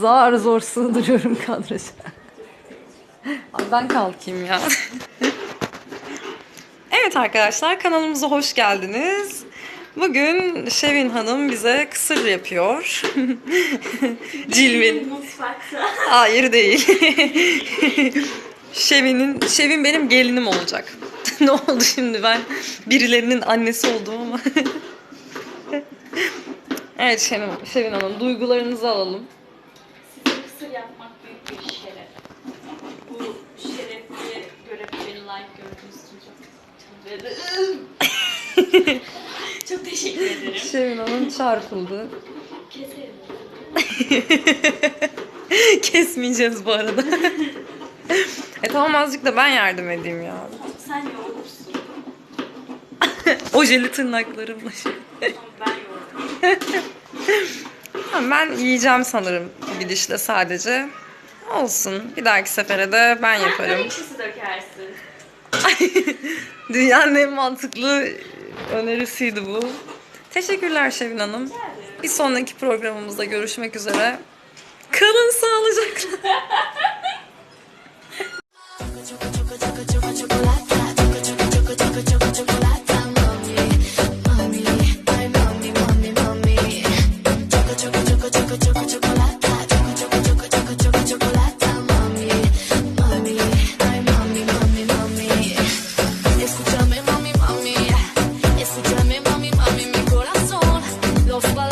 zar zor sığdırıyorum kadraja. Ay ben kalkayım ya. evet arkadaşlar kanalımıza hoş geldiniz. Bugün Şevin Hanım bize kısır yapıyor. Cilvin. Hayır değil. Şevin'in, Şevin benim gelinim olacak. ne oldu şimdi ben birilerinin annesi oldum ama. evet Şevin, Şevin Hanım duygularınızı alalım. Yapmak büyük bir şeref. Bu şerefli görüp beni like gördüğünüz için çok, çok, teşekkür ederim. Şevin Hanım çarpıldı. Keserim. Kesmeyeceğiz bu arada. e tamam azıcık da ben yardım edeyim ya. Sen yoğurursun. Ojeli tırnaklarımla şey. Ben yoğururum. Ben yiyeceğim sanırım gidişle sadece. Olsun. Bir dahaki sefere de ben yaparım. dökersin. Dünyanın en mantıklı önerisiydi bu. Teşekkürler Şevin Hanım. Bir sonraki programımızda görüşmek üzere. Kalın sağlıcakla. los valores.